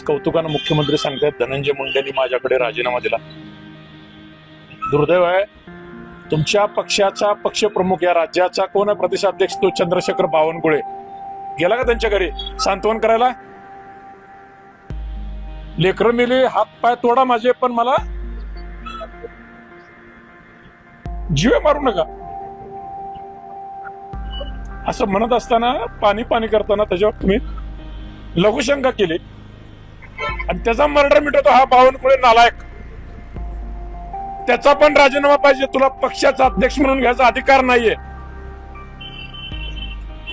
आज कौतुकानं मुख्यमंत्री सांगतायत धनंजय मुंडेंनी माझ्याकडे राजीनामा दिला. दुर्दैव आहे तुमच्या पक्षाचा पक्षप्रमुख या राज्याचा कोण आहे? प्रदेशाध्यक्ष तो चंद्रशेखर बावनकुळे. गेला का त्यांच्या घरी? सांत्वन करायला? लेकर मिली हात पाय तोडा माझे पण मला जीवे मारू नका. असं म्हणत असताना पाणी पाणी करताना त्याच्यावर तुम्ही लघुशंका केली. आणि त्याचा मर्डर मिटवतो हा बावनकुळे नालायक. त्याचा पण राजीनामा पाहिजे तुला पक्षाचा अध्यक्ष म्हणून घ्यायचा अधिकार नाहीये.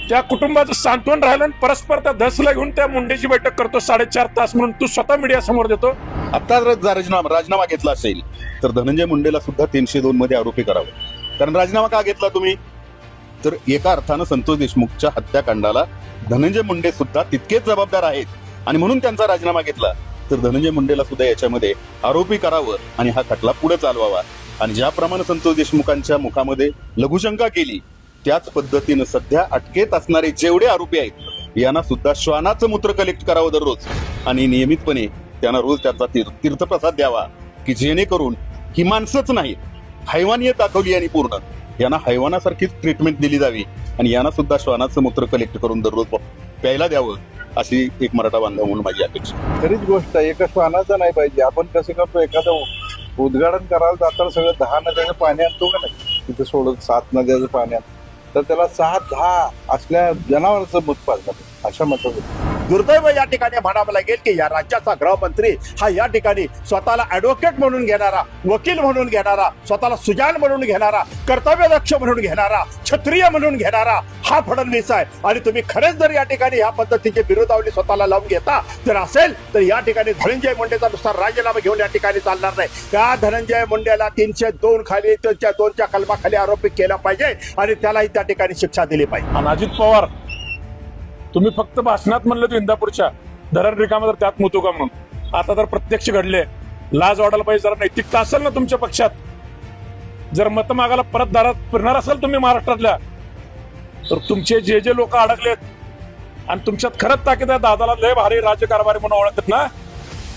त्या कुटुंबाचं सांत्वन राहिलं आणि परस्पर त्या धसला घेऊन त्या मुंडेची बैठक करतो साडेचार तास म्हणून तू स्वतः मीडिया समोर देतो. आता जर राजीनामा राजीनामा घेतला असेल तर धनंजय मुंडेला सुद्धा तीनशे दोन मध्ये आरोपी करावं. कारण राजीनामा का घेतला तुम्ही? तर एका अर्थानं संतोष देशमुखच्या हत्याकांडाला धनंजय मुंडे सुद्धा तितकेच जबाबदार आहेत. आणि म्हणून त्यांचा राजीनामा घेतला. तर धनंजय मुंडेला सुद्धा याच्यामध्ये आरोपी करावं आणि हा खटला पुढे चालवावा. आणि ज्याप्रमाणे संतोष देशमुखांच्या मुखामध्ये लघुशंका केली त्याच पद्धतीनं सध्या अटकेत असणारे जेवढे आरोपी आहेत यांना सुद्धा श्वानाचं मूत्र कलेक्ट करावं दररोज. आणि नियमितपणे त्यांना रोज त्याचा तीर्थ तीर्थप्रसाद द्यावा की जेणेकरून ही माणसंच नाहीत हैवानीय दाखवली आणि पूर्ण यांना हैवानासारखीच ट्रीटमेंट दिली जावी. आणि यांना सुद्धा श्वानाचं मूत्र कलेक्ट करून दररोज प्यायला द्यावं. अशी एक मराठा बांधव म्हणून माझी अपेक्षा खरीच गोष्ट आहे एका श्वानाचा नाही पाहिजे. आपण कसं करतो एखादं उद्घाटन करायला जाताना सगळं दहा नद्याचं पाणी आणतो का नाही? तिथे सोडत सात नद्याचं पाणी आणतो. तर त्याला सहा दहा असल्या जनावरांचं मूत पाजलं अशा म्हणतो. दुर्दैव या ठिकाणी म्हणावं लागेल की या राज्याचा गृहमंत्री हा या ठिकाणी स्वतःला ऍडव्होकेट म्हणून घेणारा वकील म्हणून घेणारा स्वतःला सुजान म्हणून घेणारा कर्तव्यदक्ष म्हणून घेणारा क्षत्रिय म्हणून घेणारा हा फडणवीस आहे. आणि तुम्ही खरेच जर या ठिकाणी ह्या पद्धतीचे विरोधावली स्वतःला लावून घेता जर असेल तर या ठिकाणी धनंजय मुंडेचा नुसार राजीनामा घेऊन या ठिकाणी चालणार नाही. त्या धनंजय मुंडेला तीनशे दोन खाली त्यांच्या दोनच्या कलमाखाली आरोपी केला पाहिजे आणि त्यालाही त्या ठिकाणी शिक्षा दिली पाहिजे. अजित पवार तुम्ही फक्त भाषणात म्हणलं तू इंदापूरच्या. धरण रिकामा तर त्यात मुतो का म्हणून? आता तर प्रत्यक्ष घडले लाज वाढायला पाहिजे जरा नैतिकता असेल ना तुमच्या पक्षात. जर मत मागायला परत दारात फिरणार असाल तुम्ही महाराष्ट्रातल्या तर तुमचे जे जे लोक अडकलेत आणि तुमच्यात खरंच ताकीद आहे दादाला लय भारी राज्यकारभारी म्हणून ओळखतात ना?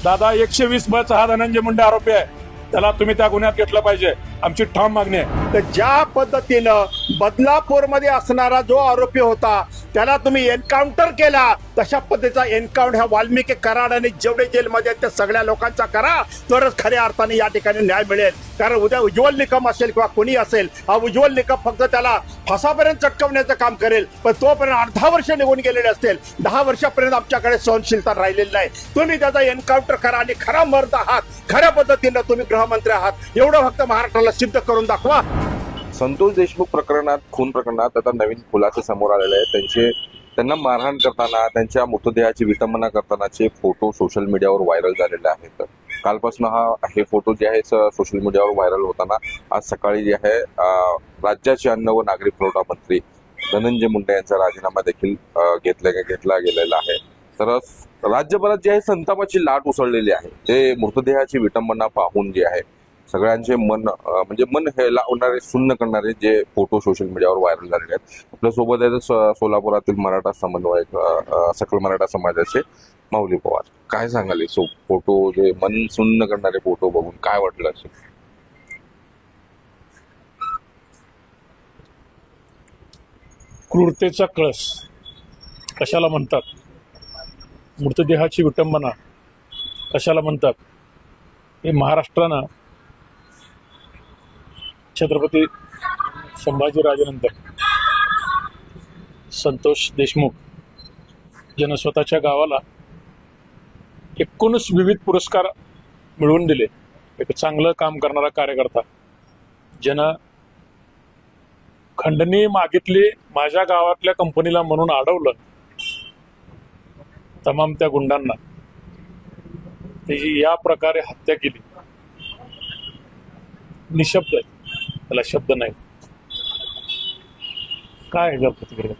दादा एकशे वीस बच हा धनंजय मुंडे आरोपी आहे. त्याला तुम्ही त्या गुन्ह्यात घेतलं पाहिजे. आमची ठाम मागणी आहे. तर ज्या पद्धतीनं बदलापूरमध्ये असणारा जो आरोपी होता त्याला तुम्ही एन्काउंटर केला तशा पद्धतीचा एन्काउंटर ह्या वाल्मिकी कराड आणि जेवढे जेलमध्ये त्या सगळ्या लोकांचा करा. तरच खऱ्या अर्थाने या ठिकाणी न्याय मिळेल. कारण उद्या उज्ज्वल निकम असेल किंवा कोणी असेल हा उज्ज्वल निकम फक्त त्याला फासापर्यंत चटकवण्याचं काम करेल. पण तोपर्यंत अर्धा वर्ष निघून गेलेले असतील. दहा वर्षापर्यंत आमच्याकडे सहनशीलता राहिलेली नाही. तुम्ही त्याचा एन्काउंटर करा आणि खरा मर्द आहात. खऱ्या पद्धतीनं तुम्ही गृहमंत्री आहात. एवढं फक्त महाराष्ट्राला सिद्ध करून दाखवा. संतोष देशमुख प्रकरणात खून प्रकरणात आता नवीन खुलासे समोर आलेले आहेत. त्यांचे त्यांना मारहाण करताना त्यांच्या मृतदेहाची विटंबना करतानाचे फोटो सोशल मीडियावर व्हायरल झालेले आहेत. कालपासून हा हे फोटो जे आहे सोशल मीडियावर व्हायरल होताना आज सकाळी जे आहे राज्याचे अन्न व नागरी पुरवठा मंत्री धनंजय मुंडे यांचा राजीनामा देखील घेतला घेतला गेलेला आहे. तर राज्यभरात जे आहे संतापाची लाट उसळलेली आहे. ते मृतदेहाची विटंबना पाहून जे आहे सगळ्यांचे मन म्हणजे मन हे लावणारे सुन्न करणारे जे फोटो सोशल मीडियावर व्हायरल झालेले आहेत. आपल्यासोबत आहेत सोलापुरातील मराठा समन्वयक सकल मराठा समाजाचे माऊली पवार. काय सांगाल सो फोटो जे मन सुन्न करणारे फोटो बघून काय वाटलं असेल? क्रूरतेचा कळस. कशाला म्हणतात? मृतदेहाची विटंबना. कशाला म्हणतात? हे महाराष्ट्रानं छत्रपती संभाजीराजेनंतर संतोष देशमुख ज्यानं स्वतःच्या गावाला एकोणीस विविध पुरस्कार मिळवून दिले. एक चांगलं काम करणारा कार्यकर्ता. ज्यानं खंडणी मागितली माझ्या गावातल्या कंपनीला म्हणून अडवलं. तमाम त्या गुंडांना. त्याची या प्रकारे हत्या केली. निशब्द आहे. त्याला शब्द नाही. काय ह्याच्या प्रतिक्रिया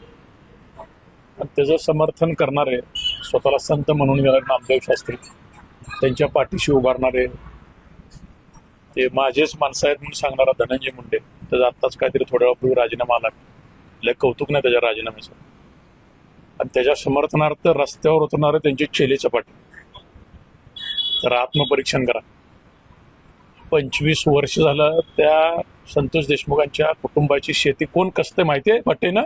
आणि त्याचं समर्थन करणारे स्वतःला संत म्हणून गेले नामदेव शास्त्री त्यांच्या पाठीशी उभारणारे ते माझेच माणसं आहेत म्हणून सांगणारा धनंजय मुंडे त्याचा आत्ताच काहीतरी थोड्या वेळापूर्वी राजीनामा आला. लय कौतुक नाही त्याच्या राजीनाम्याचं. आणि त्याच्या समर्थनार्थ रस्त्यावर उतरणारे त्यांची चेली चपाटी. तर आत्मपरीक्षण करा. पंचवीस वर्ष झालं त्या संतोष देशमुखांच्या कुटुंबाची शेती कोण कसते माहिती आहे पट्टेनं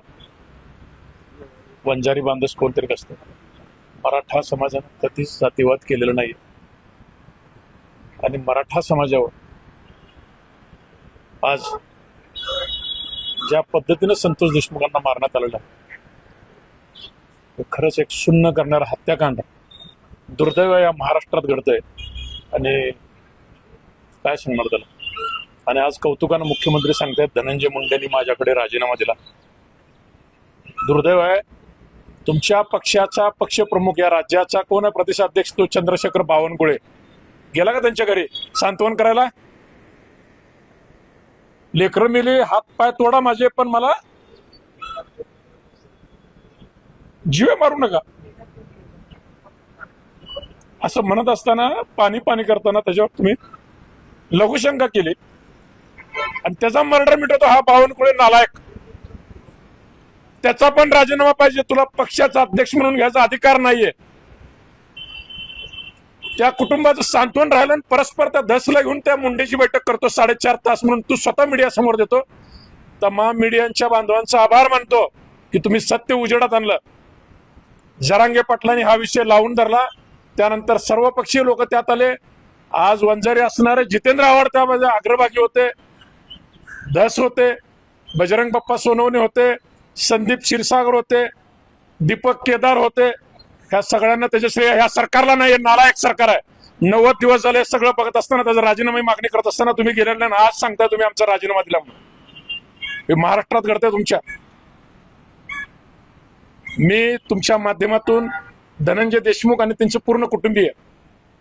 वंजारी बांधस कोणतरी कसते? मराठा समाजानं कधीच जातीवाद केलेला नाही आणि मराठा समाजावर आज ज्या पद्धतीनं संतोष देशमुखांना मारण्यात आलेला आहे ते खरंच एक शून्य करणारा हत्याकांड दुर्दैव या महाराष्ट्रात घडतंय. आणि काय सांगणार त्याला? आणि आज कौतुकानं मुख्यमंत्री सांगतायत धनंजय मुंडेंनी माझ्याकडे राजीनामा दिला. दुर्दैव आहे तुमच्या पक्षाचा पक्षप्रमुख या राज्याचा कोण आहे? प्रदेशाध्यक्ष तो चंद्रशेखर बावनकुळे. गेला का त्यांच्या घरी? सांत्वन करायला? लेकर मिली हात पाय तोडा माझे पण मला जीवे मारू नका. असं म्हणत असताना पाणी पाणी करताना त्याच्यावर तुम्ही लघुशंका केली. आणि त्याचा मर्डर मिटवतो हा बावनकुळे नालायक. त्याचा पण राजीनामा पाहिजे तुला पक्षाचा अध्यक्ष म्हणून घ्यायचा अधिकार नाहीये. त्या कुटुंबाचं सांत्वन राहिलं आणि परस्पर त्या धसला घेऊन त्या मुंडेची बैठक करतो साडेचार तास म्हणून तू स्वतः मीडिया समोर देतो. तमाम मीडियांच्या बांधवांचा आभार मानतो की तुम्ही सत्य उजेडात आणलं. जरांगे पाटलांनी हा विषय लावून धरला. त्यानंतर सर्व पक्षीय लोक त्यात आले. आज वंजारी असणारे जितेंद्र आव्हाड त्यामध्ये अग्रभागी होते. धस होते बजरंग बाप्पा सोनवणे होते संदीप क्षीरसागर होते दीपक केदार होते. ह्या सगळ्यांना त्याचे श्रेय ह्या सरकारला नाही नालायक सरकार आहे. नव्वद दिवस झाले हे सगळं बघत असताना त्याचा राजीनामा मागणी करत असताना तुम्ही गेलेला नाही आज सांगताय तुम्ही आमचा राजीनामा दिला म्हणून. हे महाराष्ट्रात घडतंय तुमच्या. मी तुमच्या माध्यमातून धनंजय देशमुख आणि त्यांचे पूर्ण कुटुंबीय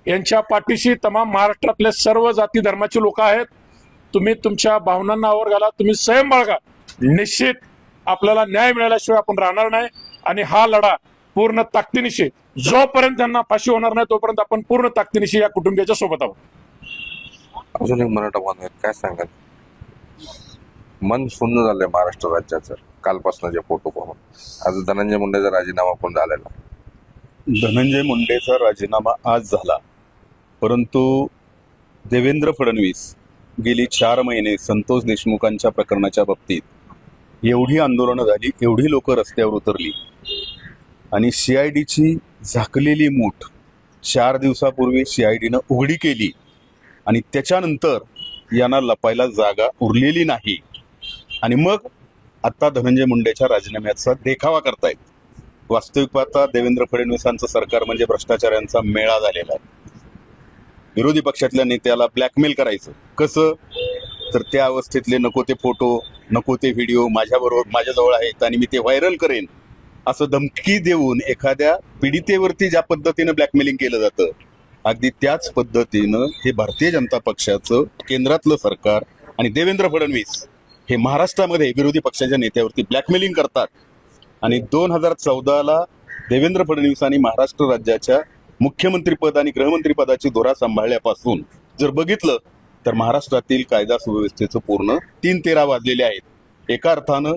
यांच्या पाठीशी तमाम महाराष्ट्रातले सर्व जाती धर्माचे लोक आहेत. तुम्ही तुमच्या भावनांना आवर घाला तुम्ही संयम बाळगा निश्चित आपल्याला न्याय मिळाल्याशिवाय आपण राहणार नाही आणि हा लढा पूर्ण ताकदीनिशी जोपर्यंत त्यांना फाशी होणार नाही तोपर्यंत आपण पूर्ण ताकदीनिशी या कुटुंबियाच्या सोबत आहोत. अजून एक मराठा बांधव काय सांगाल? मन शून्य झालंय महाराष्ट्र राज्याचं. कालपासून फोटो पाहून. आज धनंजय मुंडेचा राजीनामा पण झालेला. धनंजय मुंडेचा राजीनामा आज झाला. परंतु देवेंद्र फडणवीस गेली चार महिने संतोष देशमुखांच्या प्रकरणाच्या बाबतीत एवढी आंदोलनं झाली एवढी लोक रस्त्यावर उतरली आणि सी आय डीची झाकलेली मूठ चार दिवसापूर्वी सी आय डीनं उघडी केली आणि त्याच्यानंतर यांना लपायला जागा उरलेली नाही. आणि मग आत्ता धनंजय मुंडेच्या राजीनाम्याचा देखावा करतायत. वास्तविक पाहता देवेंद्र फडणवीसांचं सरकार म्हणजे भ्रष्टाचाऱ्यांचा मेळा झालेला आहे. विरोधी पक्षातल्या नेत्याला ब्लॅकमेल करायचं. कसं? तर त्या अवस्थेतले नको ते फोटो नको ते व्हिडिओ माझ्याबरोबर माझ्याजवळ आहेत आणि मी ते व्हायरल करेन असं धमकी देऊन एखाद्या पीडितेवरती ज्या पद्धतीनं ब्लॅकमेलिंग केलं जातं अगदी त्याच पद्धतीनं हे भारतीय जनता पक्षाचं केंद्रातलं सरकार आणि देवेंद्र फडणवीस हे महाराष्ट्रामध्ये विरोधी पक्षाच्या नेत्यावरती ब्लॅकमेलिंग करतात. आणि दोन हजार चौदाला देवेंद्र फडणवीसांनी महाराष्ट्र राज्याच्या मुख्यमंत्रीपद आणि गृहमंत्रीपदाची धोरा सांभाळल्यापासून जर बघितलं तर महाराष्ट्रातील कायदा सुव्यवस्थेचं पूर्ण तीन तेरा वाजलेले आहेत. एका अर्थानं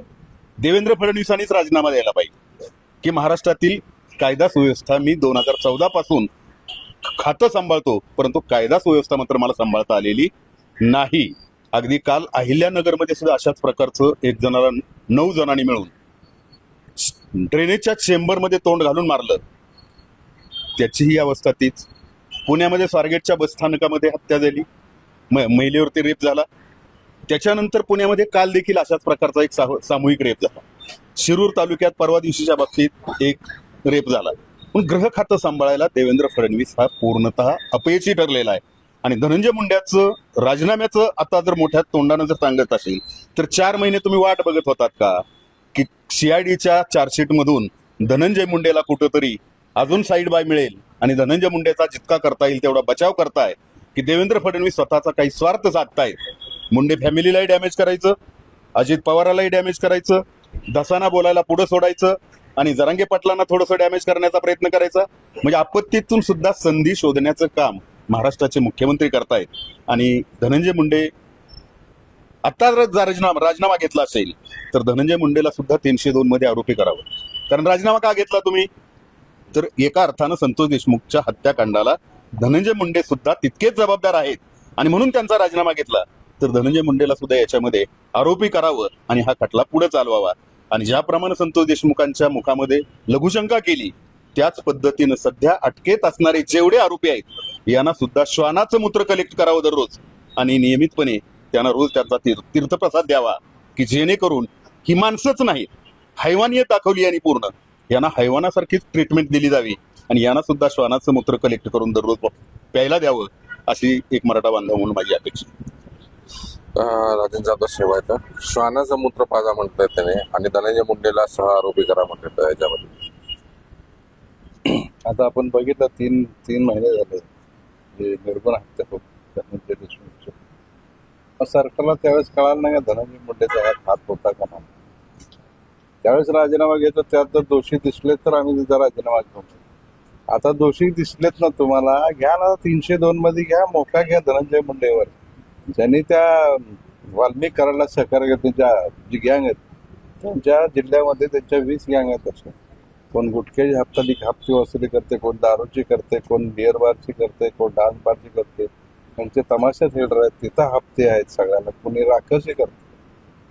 देवेंद्र फडणवीसांनीच राजीनामा द्यायला पाहिजे. की महाराष्ट्रातील कायदा सुव्यवस्था मी दोन हजार चौदा पासून खातं सांभाळतो परंतु कायदा सुव्यवस्था मात्र मला सांभाळता आलेली नाही. अगदी काल अहिल्यानगरमध्ये सुद्धा अशाच प्रकारचं एक जणाला नऊ जणांनी मिळून ड्रेनेजच्या चेंबरमध्ये तोंड घालून मारलं. त्याचीही अवस्था तीच. पुण्यामध्ये स्वारगेटच्या बसस्थानकामध्ये हत्या झाली. म- महिलेवरती रेप झाला. त्याच्यानंतर पुण्यामध्ये काल देखील अशाच प्रकारचा एक साहू- सामूहिक रेप झाला. शिरूर तालुक्यात परवा दिवशीच्या बाबतीत एक रेप झाला. पण ग्रह खातं सांभाळायला देवेंद्र फडणवीस हा पूर्णतः अपयशी ठरलेला आहे. आणि धनंजय मुंड्याचं राजीनाम्याचं आता जर मोठ्या तोंडानं जर सांगत असेल तर चार महिने तुम्ही वाट बघत होतात का? की सीआयडीच्या चार्जशीटमधून धनंजय मुंडेला कुठंतरी अजून साईड बाय मिळेल. आणि धनंजय मुंडेचा जितका करता येईल तेवढा बचाव करताय की देवेंद्र फडणवीस स्वतःचा काही स्वार्थ साधतायत. मुंडे फॅमिलीलाही डॅमेज करायचं अजित पवारालाही डॅमेज करायचं दसाना बोलायला पुढं सोडायचं आणि जरांगे पाटलांना थोडंसं डॅमेज करण्याचा प्रयत्न करायचा. म्हणजे आपत्तीतून सुद्धा संधी शोधण्याचं काम महाराष्ट्राचे मुख्यमंत्री करतायत. आणि धनंजय मुंडे आता जर राजीनामा राजीनामा घेतला असेल तर धनंजय मुंडेला सुद्धा तीनशे दोन मध्ये आरोपी करावं. कारण राजीनामा का घेतला तुम्ही? तर एका अर्थानं संतोष देशमुखच्या हत्याकांडाला धनंजय मुंडे सुद्धा तितकेच जबाबदार आहेत. आणि म्हणून त्यांचा राजीनामा घेतला. तर धनंजय मुंडेला सुद्धा याच्यामध्ये आरोपी करावं आणि हा खटला पुढे चालवावा. आणि ज्याप्रमाणे संतोष देशमुखांच्या मुखामध्ये लघुशंका केली त्याच पद्धतीनं सध्या अटकेत असणारे जेवढे आरोपी आहेत यांना सुद्धा श्वानाचं मूत्र कलेक्ट करावं दररोज. आणि नियमितपणे त्यांना रोज त्याचा तीर्थ- तीर्थप्रसाद द्यावा की जेणेकरून ही माणसंच नाही हैवानियत दाखवली यांनी पूर्ण. यांना हैवानासारखीच ट्रीटमेंट दिली जावी. आणि यांना सुद्धा श्वानाचं मूत्र कलेक्ट करून दररोज प्यायला द्यावं अशी एक मराठा बांधव म्हणून माझी अपेक्षा राजन जाधव शेवायचं श्वानाचं मूत्र पाजा म्हणतात त्याने आणि धनंजय मुंडेला सह आरोपी करा म्हणतात याच्यामध्ये. आता आपण बघितलं तीन तीन महिने झाले. जे निर्गुण हत्या सरकारला त्यावेळेस कळालं नाही का धनंजय मुंडेचा हात त्यावेळेस राजीनामा घेतो त्यात जर दोषी दिसले तर आम्ही त्याचा राजीनामा घेऊ. आता दोषी दिसलेत ना तुम्हाला घ्या ना तीनशे दोन मध्ये घ्या मोठा घ्या धनंजय मुंडेवर. ज्यांनी त्या वाल्मिक करायला सहकार्य त्यांच्या जी गँग आहेत त्यांच्या जिल्ह्यामध्ये त्यांच्या वीस गँग आहेत अशा. कोण गुटख्याची हप्ताली हप्ती वसुली करते कोण दारूची करते कोण बिअर बारची करते कोण डान्स बारची करते. त्यांचे तमाशा थिएटर आहेत तिथं हप्ते आहेत सगळ्यांना. कोणी राखसी करते.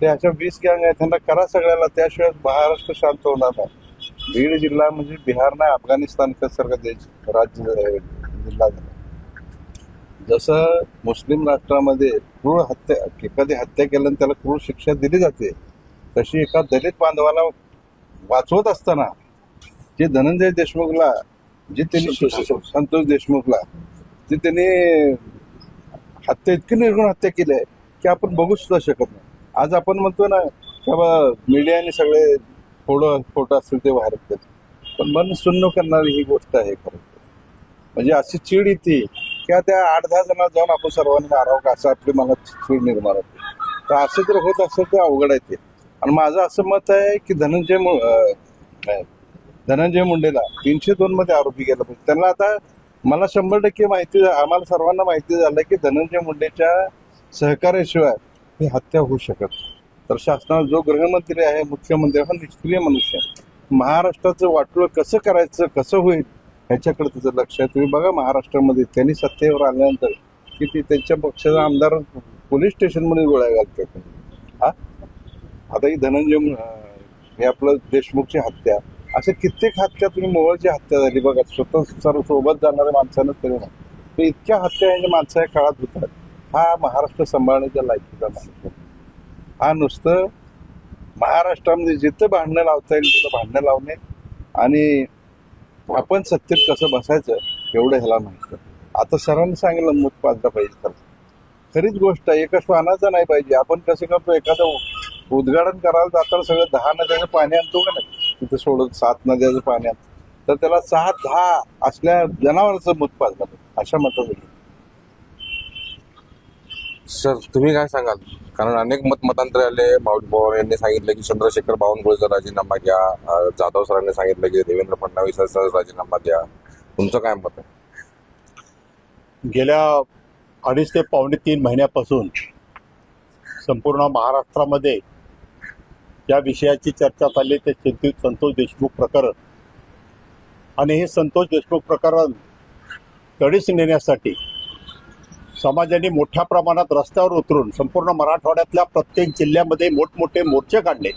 ते अशा वीस गँग आहेत त्यांना करा सगळ्याला. त्याशिवाय महाराष्ट्र शांत होणार नाही. बीड जिल्हा म्हणजे बिहार नाही अफगाणिस्तान सारखा देश राज्य जिल्हा झाला जसं मुस्लिम राष्ट्रामध्ये क्रूर हत्या एखादी हत्या केल्यानं त्याला क्रूर शिक्षा दिली जाते तशी एका दलित बांधवाला वाचवत असताना जे धनंजय देशमुखला जे त्यांनी संतोष देशमुखला जे त्यांनी हत्या इतकी निर्गुण हत्या केली आहे की आपण बघू सुद्धा शकत नाही. आज आपण म्हणतो ना की बाबा मीडियाने सगळे फोटो फोटो असतील ते बाहेर येतात पण मन सुन्न करणारी ही गोष्ट आहे खरं म्हणजे अशी चीड येते किंवा त्या आठ दहा जणांना जाऊन आपण सर्वांनी मारावं का असं आपली मला चीड निर्माण होते. तर असं जर होत असेल तर अवघड आहे ते. आणि माझं असं मत आहे की धनंजय मु- धनंजय मुंडेला तीनशे दोन मध्ये आरोपी केला. पाहिजे त्यांना आता मला शंभर टक्के माहिती आम्हाला सर्वांना माहिती झालं की धनंजय मुंडेच्या सहकार्याशिवाय ही हत्या होऊ शकत तर शासनाला जो गृहमंत्री आहे मुख्यमंत्री हा निष्क्रिय मनुष्य महाराष्ट्राचं वाटोळ कसं करायचं कसं होईल ह्याच्याकडे त्याचं लक्ष आहे. तुम्ही बघा महाराष्ट्रामध्ये त्यांनी सत्तेवर आल्यानंतर किती त्यांच्या पक्षाचा आमदार पोलीस स्टेशनमध्ये गोळ्या घालतात. हा? आता ही धनंजय हे आपलं देशमुखची हत्या. असे कित्येक हत्या तुम्ही मोहळची हत्या झाली. बघा स्वतः सर्व सोबत जाणाऱ्या माणसानं तरी नाही. इतक्या हत्या ह्या माणसा या काळात होतात. हा महाराष्ट्र सांभाळण्याच्या लायकीचा माणूस हा नुसतं महाराष्ट्रामध्ये जिथं भांडणं लावता येईल तिथं भांडणं लावणे आणि आपण सत्तेत कसं बसायचं एवढं ह्याला माहिती आता सरांनी सांगितलं मूत पाजला पाहिजे तर खरीच गोष्ट आहे एका श्वानाचं नाही पाहिजे. आपण कसं करतो एखादं उद्घाटन करायला जाताना सगळं दहा नद्याचं पाणी आणतो का नाही? तिथं सोडत सात नद्याचं पाणी आणतो. तर त्याला सहा दहा असल्या जनावरांचं मूत पाजलं पाहिजे अशा मतं सर तुम्ही काय सांगाल? कारण अनेक मतमतांतरे आले. माऊली पवार यांनी सांगितलं की चंद्रशेखर बावनकुळेचा राजीनामा घ्या जाधव सरांनी सांगितलं की देवेंद्र फडणवीसांचा राजीनामा द्या. तुमचं काय मत आहे? गेल्या अडीच ते पावणे तीन महिन्यापासून संपूर्ण महाराष्ट्रामध्ये या विषयाची चर्चा चालली. ते संतोष देशमुख प्रकरण. आणि हे संतोष देशमुख प्रकरण तडीस नेण्यासाठी समाजाने मोठ्या प्रमाणात रस्त्यावर उतरून संपूर्ण मराठवाड्यातल्या प्रत्येक जिल्ह्यामध्ये मोठमोठे मोर्चे काढले.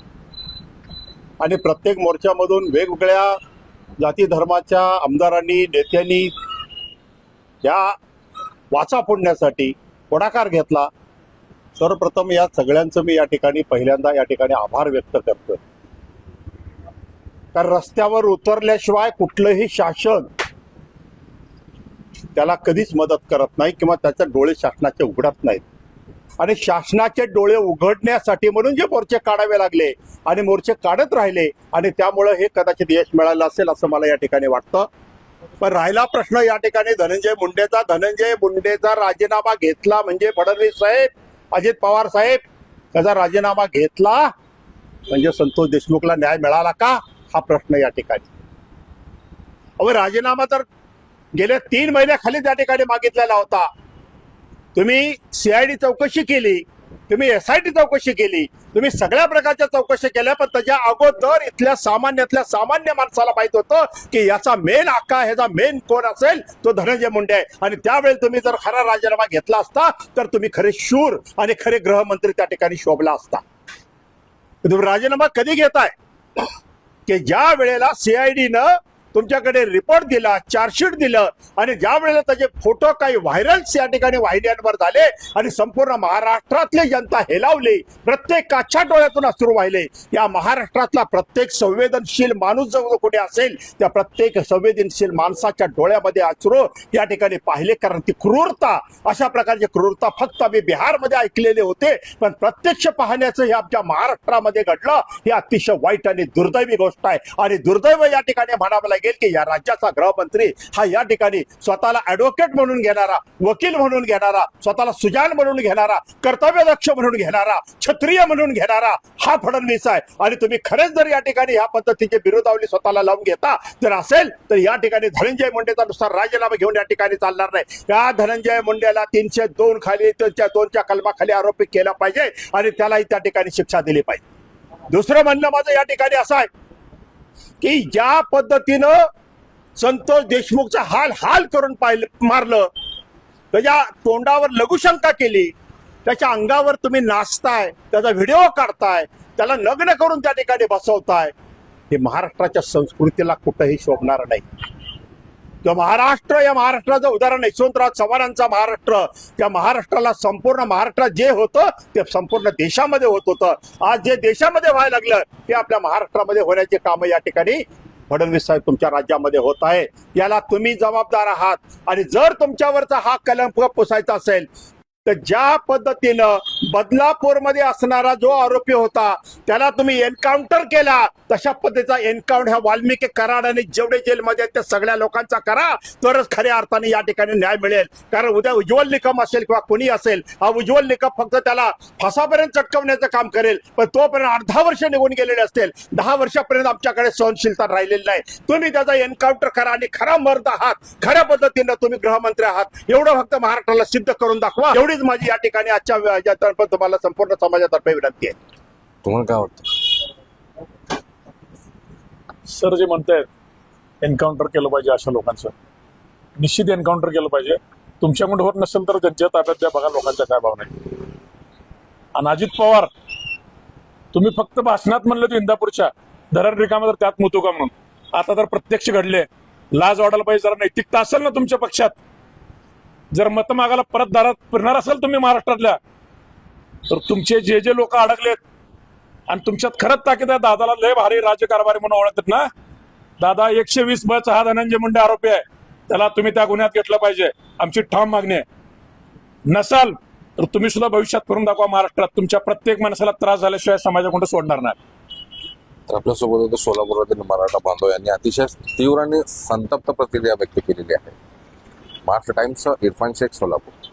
आणि प्रत्येक मोर्चामधून वेगवेगळ्या जाती धर्माच्या आमदारांनी नेत्यांनी या वाचा फोडण्यासाठी पुढाकार घेतला. सर्वप्रथम या सगळ्यांचं मी या ठिकाणी पहिल्यांदा या ठिकाणी आभार व्यक्त करतोय. कारण रस्त्यावर उतरल्याशिवाय कुठलंही शासन त्याला कधीच मदत करत नाही किंवा त्याचे डोळे शासनाचे उघडत नाहीत. आणि शासनाचे डोळे उघडण्यासाठी म्हणून जे मोर्चे काढावे लागले आणि मोर्चे काढत राहिले आणि त्यामुळे हे कदाचित यश मिळालं असेल असं मला या ठिकाणी वाटतं. पण राहिला प्रश्न या ठिकाणी धनंजय मुंडेचा. धनंजय मुंडेचा राजीनामा घेतला म्हणजे फडणवीस साहेब अजित पवार साहेब त्याचा राजीनामा घेतला म्हणजे संतोष देशमुखला न्याय मिळाला का? हा प्रश्न या ठिकाणी. अहो राजीनामा तर गेल्या तीन महिन्याखाली त्या ठिकाणी मागितलेला होता. तुम्ही सीआयडी चौकशी केली तुम्ही एसआयटी चौकशी केली तुम्ही सगळ्या प्रकारच्या चौकशी केल्या पण त्याच्या अगोदर इथल्या सामान्यातल्या सामान्य माणसाला माहीत होतं की याचा मेन आका ह्याचा मेन कोण असेल तो धनंजय मुंडे आहे. आणि त्यावेळी तुम्ही जर खरा राजीनामा घेतला असता तर तुम्ही खरे शूर आणि खरे गृहमंत्री त्या ठिकाणी शोभला असता. तुम्ही राजीनामा कधी घेताय? की ज्या वेळेला सीआयडीनं तुमच्याकडे रिपोर्ट दिला चार्जशीट दिलं आणि ज्या वेळेला त्याचे फोटो काही व्हायरल्स या ठिकाणी वाहिन्यांवर झाले आणि संपूर्ण महाराष्ट्रातली जनता हेलावली प्रत्येकाच्या डोळ्यातून अश्रू वाहिले या महाराष्ट्रातला प्रत्येक संवेदनशील माणूस जो कुठे असेल त्या प्रत्येक संवेदनशील माणसाच्या डोळ्यामध्ये अश्रू या ठिकाणी पाहिले कारण ती क्रूरता अशा प्रकारची क्रूरता फक्त आम्ही बिहारमध्ये ऐकलेले होते पण प्रत्यक्ष पाहण्याचं हे आमच्या महाराष्ट्रामध्ये घडलं हे अतिशय वाईट आणि दुर्दैवी गोष्ट आहे. आणि दुर्दैव या ठिकाणी म्हणावं लागेल की या राज्याचा गृहमंत्री हा या ठिकाणी स्वतःला ऍडव्होकेट म्हणून घेणारा वकील म्हणून घेणारा स्वतःला सुजान म्हणून घेणारा कर्तव्यदक्ष म्हणून घेणारा क्षत्रिय म्हणून घेणारा हा फडणवीस आहे. आणि तुम्ही खरेच जर या ठिकाणी ह्या पद्धतीची विरोधावली स्वतःला लावून घेता जर असेल तर या ठिकाणी धनंजय मुंडेचा नुसार राजीनामा घेऊन या ठिकाणी चालणार नाही. या धनंजय मुंडेला तीनशे दोन खाली त्यांच्या दोनच्या कलमाखाली आरोपी केला पाहिजे आणि त्यालाही त्या ठिकाणी शिक्षा दिली पाहिजे. दुसरं म्हणणं माझं या ठिकाणी असं आहे की ज्या पद्धतीनं संतोष देशमुखचा हाल हाल करून पाहिलं मारलं त्याच्या तोंडावर लघुशंका केली त्याच्या अंगावर तुम्ही नाचताय त्याचा व्हिडिओ काढताय त्याला लग्न करून त्या ठिकाणी बसवताय हे महाराष्ट्राच्या संस्कृतीला कुठंही शोभणार नाही. किंवा महाराष्ट्र या महाराष्ट्राचं उदाहरण यशवंतराव चव्हाणांचा महाराष्ट्र. त्या महाराष्ट्राला संपूर्ण महाराष्ट्रात जे होतं ते संपूर्ण देशामध्ये होत होतं. आज जे देशामध्ये व्हायला लागलं ते आपल्या महाराष्ट्रामध्ये होण्याचे कामं या ठिकाणी फडणवीस साहेब तुमच्या राज्यामध्ये होत आहे. याला तुम्ही जबाबदार आहात. आणि जर तुमच्यावरचा हा कलंक पुसायचा असेल तर ज्या पद्धतीनं बदलापूरमध्ये असणारा जो आरोपी होता त्याला तुम्ही एन्काउंटर केला तशा पद्धतीचा एन्काउंटर ह्या वाल्मिकी कराड आणि जेवढे जेलमध्ये आहेत त्या सगळ्या लोकांचा करा तरच खऱ्या अर्थाने या ठिकाणी न्याय मिळेल. कारण उद्या उज्ज्वल निकम असेल किंवा कोणी असेल हा उज्ज्वल निकम फक्त त्याला फासापर्यंत चटकवण्याचं काम करेल. पण तोपर्यंत अर्धा वर्ष निघून गेलेले असतील. दहा वर्षापर्यंत आमच्याकडे सहनशीलता राहिलेली नाही. तुम्ही त्याचा एन्काउंटर करा आणि खरा मर्द आहात. खऱ्या पद्धतीनं तुम्ही गृहमंत्री आहात. एवढं फक्त महाराष्ट्राला सिद्ध करून दाखवा. एवढी एवढीच माझी या ठिकाणी आजच्या याच्यातर्फे तुम्हाला संपूर्ण समाजातर्फे विनंती आहे. तुम्हाला काय वाटतं? सर जे म्हणतायत एन्काउंटर केलं पाहिजे अशा लोकांचं. निश्चित एन्काउंटर केलं पाहिजे. तुमच्याकडून होत नसेल तर त्यांच्या ताब्यात द्या बघा लोकांच्या काय भावना आहेत. आणि अजित पवार तुम्ही फक्त भाषणात म्हणलं होतं इंदापूरच्या धरण रिकामा तर त्यात मुतो का म्हणून. आता तर प्रत्यक्ष घडले. लाज वाढायला पाहिजे जरा नैतिकता असेल ना तुमच्या पक्षात. जर मत मागायला परत दारात फिरणार असाल तुम्ही महाराष्ट्रातल्या तर तुमचे जे जे लोक अडकलेत आणि तुमच्यात खरंच ताकीद आहे दादाला लय भारी राज्यकारभारी म्हणून ओळखतात ना. दादा एकशे वीस बच हा धनंजय मुंडे आरोपी आहे. त्याला तुम्ही त्या गुन्ह्यात घेतलं पाहिजे. आमची ठाम मागणी आहे. नसाल तर तुम्ही सुद्धा भविष्यात करून दाखवा महाराष्ट्रात. तुमच्या प्रत्येक माणसाला त्रास झाल्याशिवाय समाजाकडून सोडणार नाही. तर आपल्यासोबत होते सोलापुरातील मराठा बांधव यांनी अतिशय तीव्र आणि संतप्त प्रतिक्रिया व्यक्त केलेली आहे. மாற்று டைம்ஸும் ఇర్ఫాన్ షేక్ సోలాపూర్